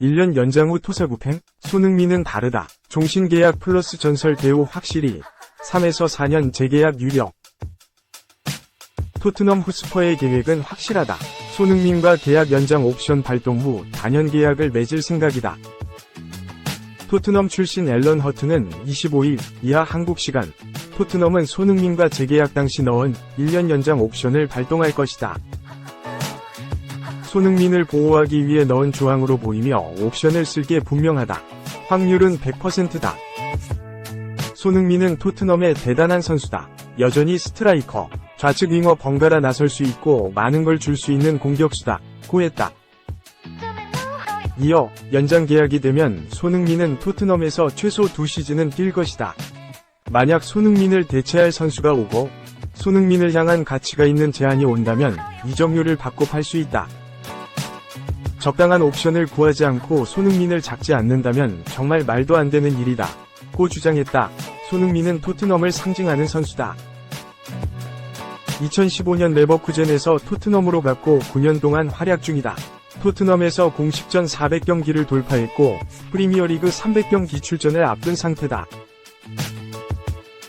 일년 연장 후 토사구팽? 손흥민은 다르다. 종신계약 플러스 전설 대우 확실히 3에서 4년 재계약 유력. 토트넘 후스퍼의 계획은 확실하다. 손흥민과 계약 연장 옵션 발동 후 단연 계약을 맺을 생각이다. 토트넘 출신 앨런 허트는 25일 이하 한국 시간 토트넘은 손흥민과 재계약 당시 넣은 1년 연장 옵션을 발동할 것이다. 손흥민을 보호하기 위해 넣은 조항으로 보이며 옵션을 쓸 게 분명하다. 확률은 100%다. 손흥민은 토트넘의 대단한 선수다. 여전히 스트라이커, 좌측 윙어 번갈아 나설 수 있고 많은 걸 줄 수 있는 공격수다. 고했다. 이어 연장 계약이 되면 손흥민은 토트넘에서 최소 두 시즌은 뛸 것이다. 만약 손흥민을 대체할 선수가 오고 손흥민을 향한 가치가 있는 제안이 온다면 이적료를 받고 팔 수 있다. 적당한 옵션을 구하지 않고 손흥민을 잡지 않는다면 정말 말도 안 되는 일이다. 고 주장했다. 손흥민은 토트넘을 상징하는 선수다. 2015년 레버쿠젠에서 토트넘으로 갔고 9년 동안 활약 중이다. 토트넘에서 공식전 400경기를 돌파했고 프리미어리그 300경기 출전을 앞둔 상태다.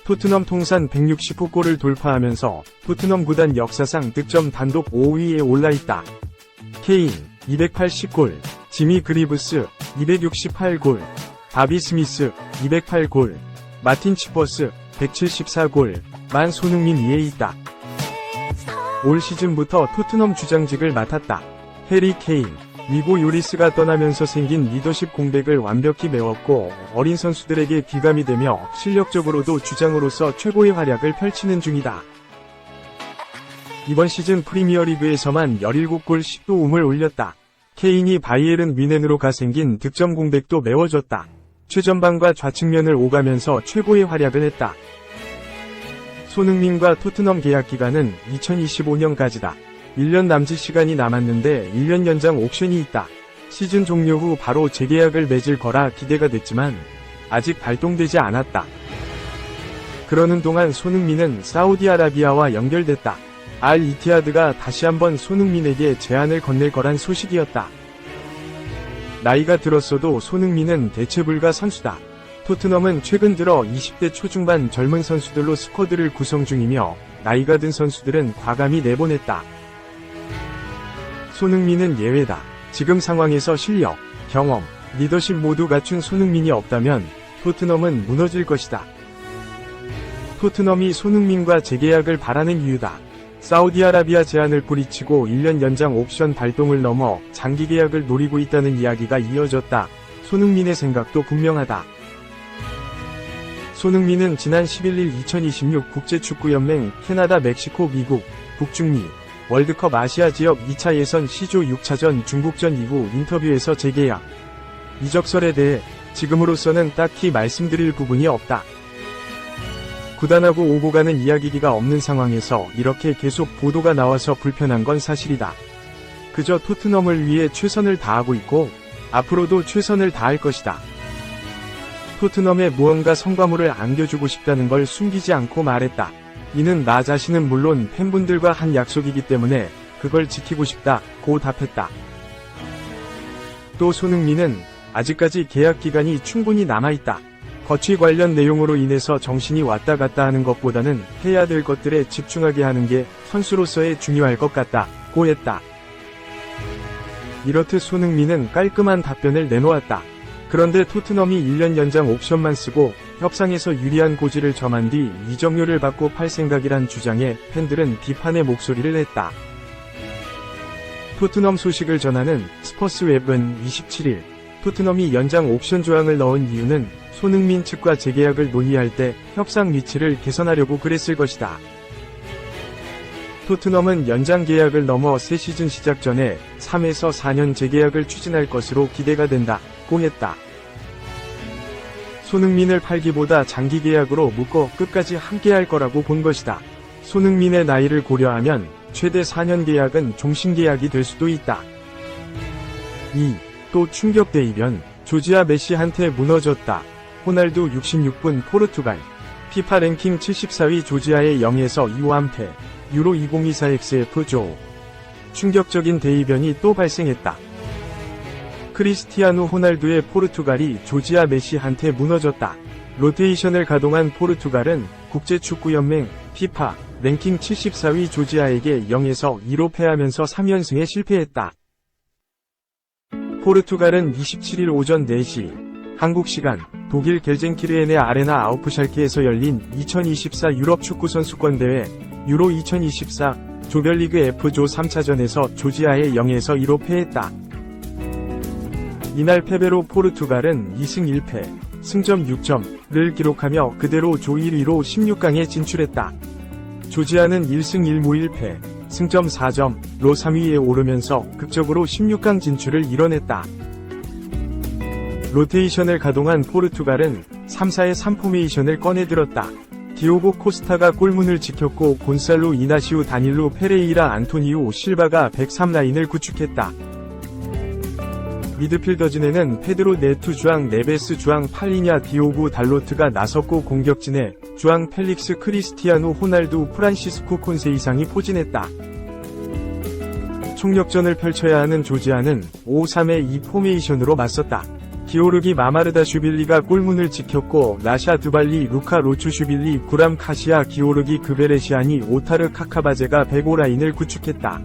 토트넘 통산 160호 골을 돌파하면서 토트넘 구단 역사상 득점 단독 5위에 올라있다. 케인 280골, 지미 그리브스 268골, 바비 스미스 208골, 마틴 치퍼스 174골, 만 손흥민 위에 있다. 올 시즌부터 토트넘 주장직을 맡았다. 해리 케인, 위고 요리스가 떠나면서 생긴 리더십 공백을 완벽히 메웠고 어린 선수들에게 기감이 되며 실력적으로도 주장으로서 최고의 활약을 펼치는 중이다. 이번 시즌 프리미어리그에서만 17골 10도움을 올렸다. 케인이 바이에른 뮌헨으로 가 생긴 득점 공백도 메워줬다. 최전방과 좌측면을 오가면서 최고의 활약을 했다. 손흥민과 토트넘 계약 기간은 2025년까지다. 1년 남짓 시간이 남았는데 1년 연장 옵션이 있다. 시즌 종료 후 바로 재계약을 맺을 거라 기대가 됐지만 아직 발동되지 않았다. 그러는 동안 손흥민은 사우디아라비아와 연결됐다. 알 이티하드가 다시 한번 손흥민에게 제안을 건넬 거란 소식이었다. 나이가 들었어도 손흥민은 대체불가 선수다. 토트넘은 최근 들어 20대 초중반 젊은 선수들로 스쿼드를 구성 중이며 나이가 든 선수들은 과감히 내보냈다. 손흥민은 예외다. 지금 상황에서 실력, 경험, 리더십 모두 갖춘 손흥민이 없다면 토트넘은 무너질 것이다. 토트넘이 손흥민과 재계약을 바라는 이유다. 사우디아라비아 제안을 뿌리치고 1년 연장 옵션 발동을 넘어 장기 계약을 노리고 있다는 이야기가 이어졌다. 손흥민의 생각도 분명하다. 손흥민은 지난 11일 2026 국제축구연맹 캐나다, 멕시코, 미국, 북중미 월드컵 아시아 지역 2차 예선 시조 6차전 중국전 이후 인터뷰에서 재계약 이적설에 대해 지금으로서는 딱히 말씀드릴 부분이 없다. 구단하고 오고 가는 이야기기가 없는 상황에서 이렇게 계속 보도가 나와서 불편한 건 사실이다. 그저 토트넘을 위해 최선을 다하고 있고 앞으로도 최선을 다할 것이다. 토트넘에 무언가 성과물을 안겨주고 싶다는 걸 숨기지 않고 말했다. 이는 나 자신은 물론 팬분들과 한 약속이기 때문에 그걸 지키고 싶다. 고 답했다. 또 손흥민은 아직까지 계약 기간이 충분히 남아있다. 거취 관련 내용으로 인해서 정신이 왔다 갔다 하는 것보다는 해야 될 것들에 집중하게 하는 게 선수로서의 중요할 것 같다. 고 했다. 이렇듯 손흥민은 깔끔한 답변을 내놓았다. 그런데 토트넘이 1년 연장 옵션만 쓰고 협상에서 유리한 고지를 점한 뒤 이적료를 받고 팔 생각이란 주장에 팬들은 비판의 목소리를 냈다. 토트넘 소식을 전하는 스퍼스 웹은 27일 토트넘이 연장 옵션 조항을 넣은 이유는 손흥민 측과 재계약을 논의할 때 협상 위치를 개선하려고 그랬을 것이다. 토트넘은 연장 계약을 넘어 새 시즌 시작 전에 3에서 4년 재계약을 추진할 것으로 기대가 된다. 고 했다. 손흥민을 팔기보다 장기 계약으로 묶어 끝까지 함께할 거라고 본 것이다. 손흥민의 나이를 고려하면 최대 4년 계약은 종신 계약이 될 수도 있다. 2. 또 충격 대이변 조지아 메시한테 무너졌다. 호날두 66분 포르투갈 피파 랭킹 74위 조지아의 0에서 2완패 유로 2024XF 조. 충격적인 대이변이 또 발생했다. 크리스티아누 호날두의 포르투갈이 조지아 메시한테 무너졌다. 로테이션을 가동한 포르투갈은 국제축구연맹 피파 랭킹 74위 조지아에게 0에서 2로 패하면서 3연승에 실패했다. 포르투갈은 27일 오전 4시 한국 시간 독일 겔젠키르엔의 아레나 아우프샬케에서 열린 2024 유럽 축구 선수권 대회 유로 2024 조별리그 F조 3차전에서 조지아에 0에서 2로 패했다. 이날 패배로 포르투갈은 2승 1패, 승점 6점을 기록하며 그대로 조 1위로 16강에 진출했다. 조지아는 1승 1무 1패, 승점 4점로 3위에 오르면서 극적으로 16강 진출을 이뤄냈다. 로테이션을 가동한 포르투갈은 3사의 3포메이션을 꺼내들었다. 디오고 코스타가 골문을 지켰고 곤살로 이나시우 다닐로 페레이라 안토니우 실바가 103라인을 구축했다. 미드필더진에는 페드로 네투 주앙 네베스 주앙 팔리냐 디오구 달로트가 나섰고 공격진에 주앙 펠릭스 크리스티아노 호날두 프란시스코 콘세 이상이 포진했다. 총력전을 펼쳐야 하는 조지아는 5-3의 2 포메이션으로 맞섰다. 기오르기 마마르다 슈빌리가 골문을 지켰고 라샤 두발리 루카 로추 슈빌리 구람 카시아 기오르기 그베레시아니 오타르 카카바제가 베고라인을 구축했다.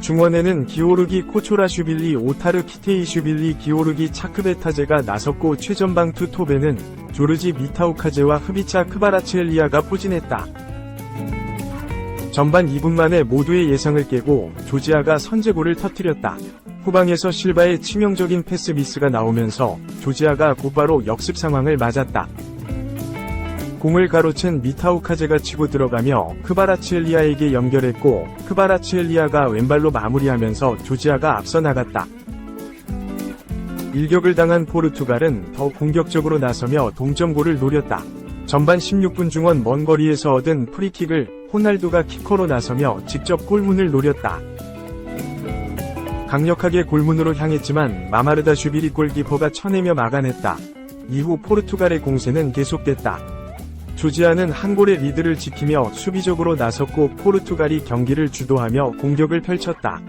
중원에는 기오르기 코초라 슈빌리 오타르 키테이 슈빌리 기오르기 차크베타제가 나섰고 최전방 투톱에는 조르지 미타우카제와 흐비차 크바라츠엘리아가 포진했다. 전반 2분 만에 모두의 예상을 깨고 조지아가 선제골을 터뜨렸다. 후방에서 실바의 치명적인 패스 미스가 나오면서 조지아가 곧바로 역습 상황을 맞았다. 공을 가로챈 미타우카제가 치고 들어가며 크바라치엘리아에게 연결했고 크바라치엘리아가 왼발로 마무리하면서 조지아가 앞서 나갔다. 일격을 당한 포르투갈은 더 공격적으로 나서며 동점골을 노렸다. 전반 16분 중원 먼 거리에서 얻은 프리킥을 호날두가 키커로 나서며 직접 골문을 노렸다. 강력하게 골문으로 향했지만 마마르다 슈비리 골키퍼가 쳐내며 막아냈다. 이후 포르투갈의 공세는 계속됐다. 조지아는 한 골의 리드를 지키며 수비적으로 나섰고 포르투갈이 경기를 주도하며 공격을 펼쳤다.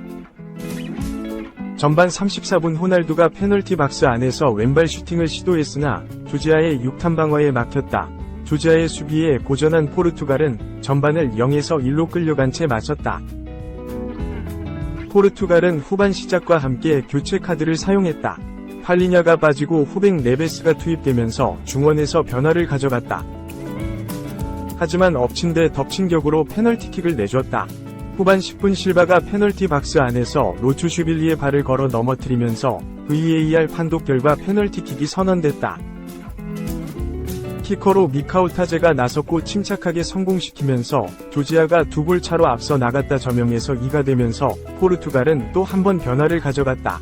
전반 34분 호날두가 페널티 박스 안에서 왼발 슈팅을 시도했으나 조지아의 6탄 방어에 막혔다. 조지아의 수비에 고전한 포르투갈은 전반을 0에서 1로 끌려간 채 마쳤다. 포르투갈은 후반 시작과 함께 교체 카드를 사용했다. 팔리냐가 빠지고 후백 네베스가 투입되면서 중원에서 변화를 가져갔다. 하지만 엎친 데 덮친 격으로 페널티킥을 내줬다. 후반 10분 실바가 페널티 박스 안에서 로추 슈빌리의 발을 걸어 넘어뜨리면서 VAR 판독 결과 페널티킥이 선언됐다. 키커로 미카우타제가 나섰고 침착하게 성공시키면서 조지아가 두 골 차로 앞서 나갔다 저명에서 2가 되면서 포르투갈은 또 한 번 변화를 가져갔다.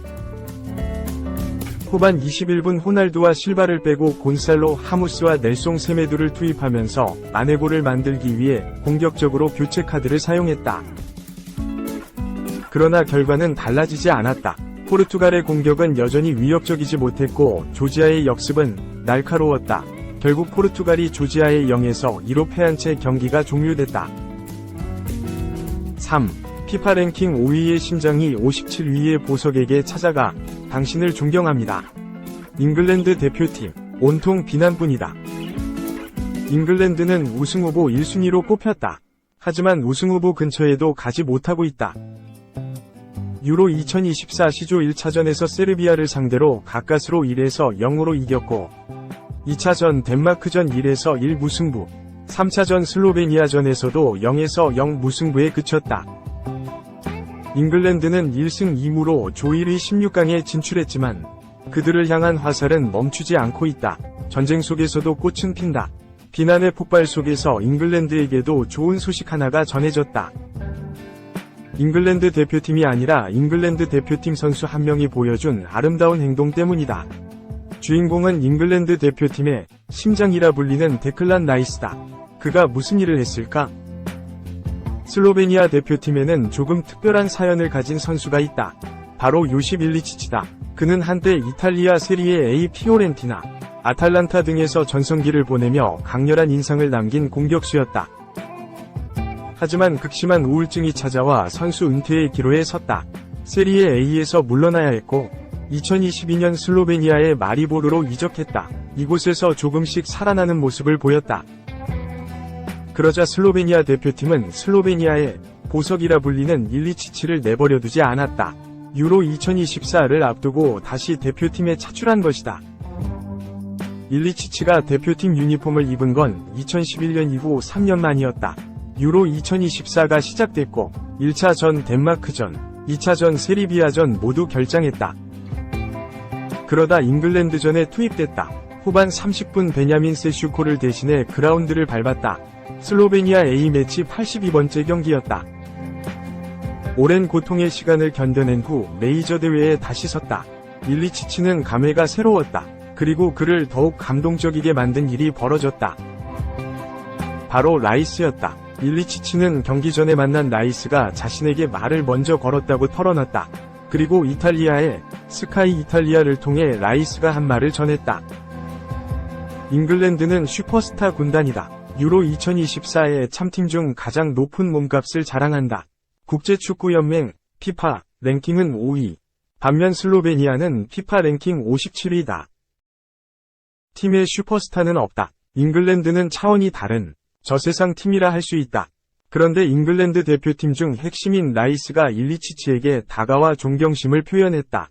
후반 21분 호날두와 실바를 빼고 곤살로 하무스와 넬송 세메두를 투입하면서 마네골을 만들기 위해 공격적으로 교체 카드를 사용했다. 그러나 결과는 달라지지 않았다. 포르투갈의 공격은 여전히 위협적이지 못했고 조지아의 역습은 날카로웠다. 결국 포르투갈이 조지아의 0에서 2로 패한 채 경기가 종료됐다. 3. 피파 랭킹 5위의 심장이 57위의 보석에게 찾아가 당신을 존경합니다. 잉글랜드 대표팀 온통 비난뿐이다. 잉글랜드는 우승 후보 1순위로 꼽혔다. 하지만 우승 후보 근처에도 가지 못하고 있다. 유로 2024 시조 1차전에서 세르비아를 상대로 가까스로 1에서 0으로 이겼고 2차전 덴마크전 1에서 1 무승부, 3차전 슬로베니아전에서도 0에서 0 무승부에 그쳤다. 잉글랜드는 1승 2무로 조 1위 16강에 진출했지만 그들을 향한 화살은 멈추지 않고 있다. 전쟁 속에서도 꽃은 핀다. 비난의 폭발 속에서 잉글랜드에게도 좋은 소식 하나가 전해졌다. 잉글랜드 대표팀이 아니라 잉글랜드 대표팀 선수 한 명이 보여준 아름다운 행동 때문이다. 주인공은 잉글랜드 대표팀의 심장이라 불리는 데클란 나이스다. 그가 무슨 일을 했을까? 슬로베니아 대표팀에는 조금 특별한 사연을 가진 선수가 있다. 바로 요시 빌리치치다. 그는 한때 이탈리아 세리에 A 피오렌티나, 아탈란타 등에서 전성기를 보내며 강렬한 인상을 남긴 공격수였다. 하지만 극심한 우울증이 찾아와 선수 은퇴의 기로에 섰다. 세리에 A에서 물러나야 했고 2022년 슬로베니아의 마리보르로 이적했다. 이곳에서 조금씩 살아나는 모습을 보였다. 그러자 슬로베니아 대표팀은 슬로베니아의 보석이라 불리는 일리치치를 내버려 두지 않았다. 유로 2024를 앞두고 다시 대표팀에 차출한 것이다. 일리치치가 대표팀 유니폼을 입은 건 2011년 이후 3년 만이었다. 유로 2024가 시작됐고 1차전 덴마크전, 2차전 세리비아전 모두 결장했다. 그러다 잉글랜드전에 투입됐다. 후반 30분 베냐민 세슈코를 대신해 그라운드를 밟았다. 슬로베니아 A매치 82번째 경기였다. 오랜 고통의 시간을 견뎌낸 후 메이저 대회에 다시 섰다. 일리치치는 감회가 새로웠다. 그리고 그를 더욱 감동적이게 만든 일이 벌어졌다. 바로 라이스였다. 일리치치는 경기 전에 만난 라이스가 자신에게 말을 먼저 걸었다고 털어놨다. 그리고 이탈리아의 스카이 이탈리아를 통해 라이스가 한 말을 전했다. 잉글랜드는 슈퍼스타 군단이다. 유로 2024의 참팀 중 가장 높은 몸값을 자랑한다. 국제축구연맹 피파 랭킹은 5위. 반면 슬로베니아는 피파 랭킹 57위다. 팀의 슈퍼스타는 없다. 잉글랜드는 차원이 다른 저세상 팀이라 할 수 있다. 그런데 잉글랜드 대표팀 중 핵심인 라이스가 일리치치에게 다가와 존경심을 표현했다.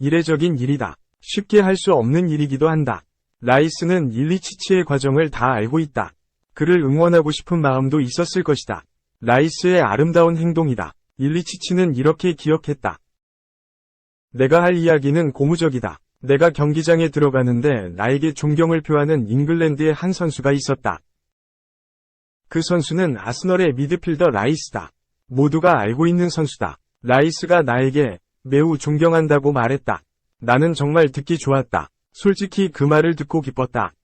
이례적인 일이다. 쉽게 할 수 없는 일이기도 한다. 라이스는 일리치치의 과정을 다 알고 있다. 그를 응원하고 싶은 마음도 있었을 것이다. 라이스의 아름다운 행동이다. 일리치치는 이렇게 기억했다. 내가 할 이야기는 고무적이다. 내가 경기장에 들어가는데 나에게 존경을 표하는 잉글랜드의 한 선수가 있었다. 그 선수는 아스널의 미드필더 라이스다. 모두가 알고 있는 선수다. 라이스가 나에게 매우 존경한다고 말했다. 나는 정말 듣기 좋았다. 솔직히 그 말을 듣고 기뻤다.